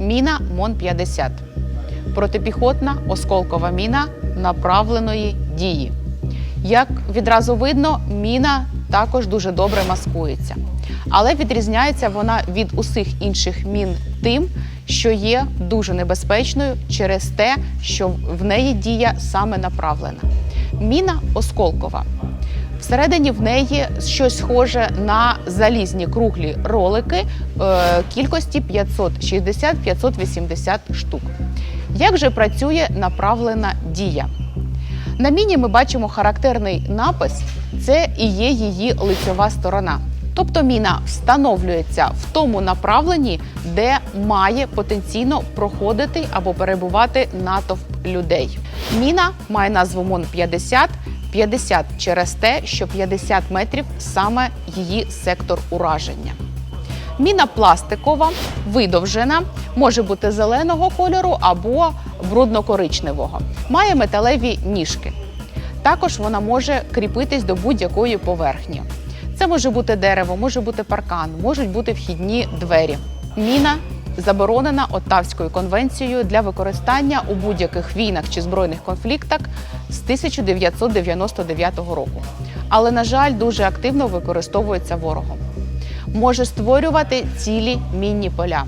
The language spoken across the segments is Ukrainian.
Міна МОН-50 протипіхотна осколкова міна направленої дії. Як відразу видно, міна також дуже добре маскується. Але відрізняється вона від усіх інших мін тим, що є дуже небезпечною через те, що в неї дія саме направлена. Міна осколкова. Всередині в неї щось схоже на залізні круглі ролики е, кількості 560-580 штук. Як же працює направлена дія? На міні ми бачимо характерний напис: це і є її лицьова сторона. Тобто міна встановлюється в тому направленні, де має потенційно проходити або перебувати натовп людей. Міна має назву МОН-50, 50 через те, що 50 метрів саме її сектор ураження. Міна пластикова, видовжена, може бути зеленого кольору або брудно-коричневого. Має металеві ніжки. Також вона може кріпитись до будь-якої поверхні. Це може бути дерево, може бути паркан, можуть бути вхідні двері. Міна заборонена Оттавською конвенцією для використання у будь-яких війнах чи збройних конфліктах з 1999 року. Але, на жаль, дуже активно використовується ворогом. Може створювати цілі мінні поля.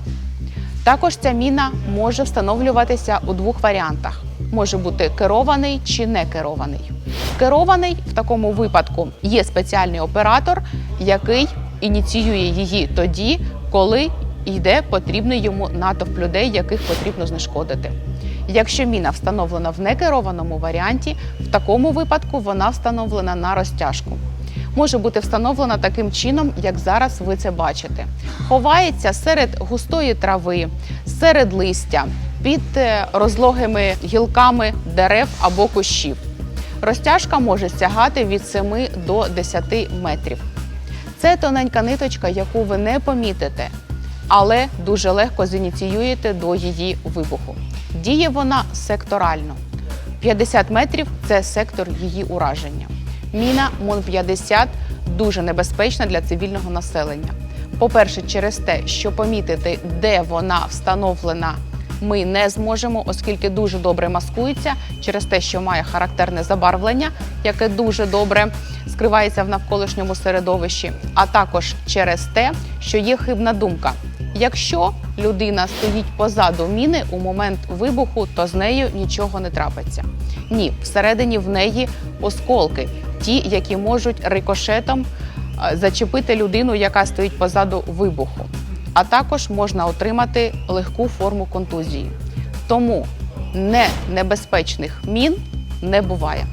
Також ця міна може встановлюватися у двох варіантах: може бути керований чи не керований. Керований в такому випадку є спеціальний оператор, який ініціює її тоді, коли йде потрібний йому натовп людей, яких потрібно знешкодити. Якщо міна встановлена в некерованому варіанті, в такому випадку вона встановлена на розтяжку може бути встановлена таким чином, як зараз ви це бачите. Ховається серед густої трави, серед листя, під е, розлогими гілками дерев або кущів. Розтяжка може сягати від 7 до 10 метрів. Це тоненька ниточка, яку ви не помітите, але дуже легко зініціюєте до її вибуху. Діє вона секторально. 50 метрів це сектор її ураження. Міна МОН-50 дуже небезпечна для цивільного населення. По-перше, через те, що помітити, де вона встановлена, ми не зможемо, оскільки дуже добре маскується, через те, що має характерне забарвлення, яке дуже добре скривається в навколишньому середовищі, а також через те, що є хибна думка. Якщо людина стоїть позаду міни у момент вибуху, то з нею нічого не трапиться. Ні, всередині в неї осколки, ті, які можуть рикошетом е, зачепити людину, яка стоїть позаду вибуху. А також можна отримати легку форму контузії. Тому не небезпечних мін не буває.